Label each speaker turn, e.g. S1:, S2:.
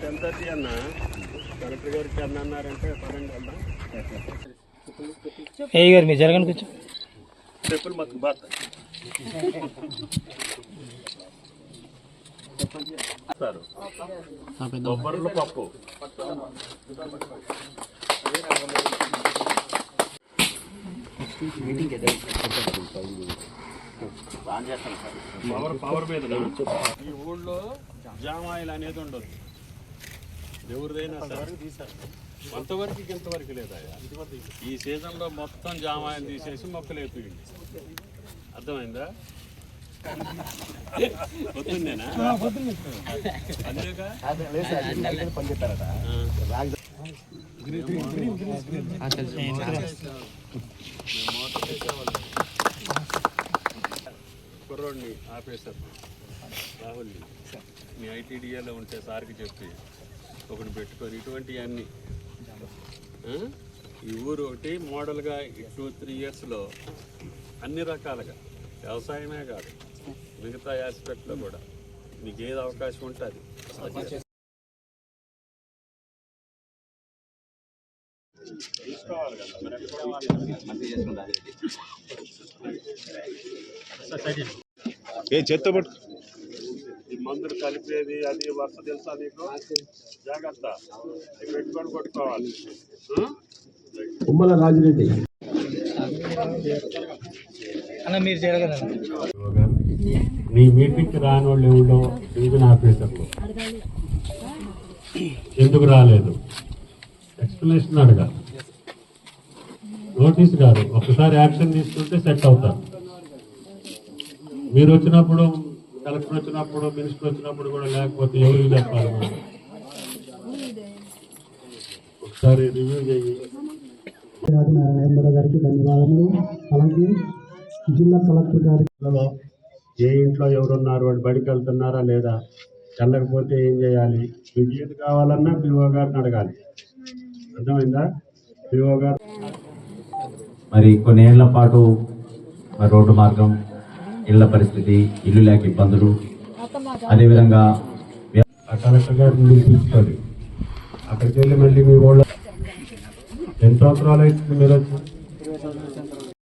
S1: Ten thirty అన్న. Collector గారికి అన్న అన్నారంటే పదండి వెళ్దాం.
S2: ఏ గారు మీరు జరగండి కొంచెం
S1: చెప్పులు మాకు బాత బొబ్బర్లు పప్పు. పవర్ పవర్ మీద ఈ ఊళ్ళో జామాయిల్ అనేది ఉండదు. ఎవరిదైనా సరే. కొంతవరకు ఇంతవరకు లేదా ఈ సీజన్లో మొత్తం జామాయం తీసేసి మొక్కలు వేపియండి. అర్థమైందా? పొద్దున్నేనా? కుర్రోడిని ఆపేశారు. రాహుల్ని. మీ ఐటీడీఏలో ఉంటే సార్కి చెప్పి. ఒకటి పెట్టుకొని ఇటువంటివన్నీ. ఆ? ఈ ఊరు ఒకటి మోడల్గా టూ త్రీ ఇయర్స్లో అన్ని రకాలుగా. వ్యవసాయమే కాదు మిగతా ఆస్పెక్ట్లో కూడా. మీకు ఏది అవకాశం ఉంటుంది
S3: ఏ చేత్తో పట్టు.
S1: మందులు కలిపేది అది వర్ష తెలుసా నీకు? జాగ్రత్త. పెట్టుకొని కొట్టుకోవాలి?
S4: ఉమ్మల రాజిరెడ్డి.
S2: మీరు
S1: నీ మీటింగ్కి రాని వాళ్ళు ఎవరో డివిజన్ ఆఫీసర్లు ఎందుకు రాలేదు? ఎక్స్ప్లెనేషన్ అడగా. నోటీస్ కాదు. ఒకసారి యాక్షన్ తీసుకుంటే సెట్ అవుతారు మీరు వచ్చినప్పుడు కలెక్టర్ వచ్చినప్పుడు మినిస్టర్ వచ్చినప్పుడు కూడా లేకపోతే ఎవరికి చెప్పాలి? ఒకసారి రివ్యూ చేయి
S4: నారాయణ గారికి ధన్యవాదములు. అలాగే జిల్లా కలెక్టర్ గారికి
S1: ఇంట్లో ఏ ఇంట్లో ఎవరున్నారు? వాడు బడికి వెళ్తున్నారా లేదా? వెళ్ళకపోతే ఏం చేయాలి? మీకు ఏది కావాలన్నా పిఓ గారిని అడగాలి. అర్థమైందా? పిఓ గారు
S5: మరి కొన్నేళ్ళ పాటు రోడ్డు మార్గం ఇళ్ళ పరిస్థితి ఇల్లు లేక ఇబ్బందులు. అదేవిధంగా
S1: అక్కడికి వెళ్ళి మళ్ళీ మీ వాళ్ళ ఎన్ని సంవత్సరాలు అవుతుంది మీరు? వచ్చి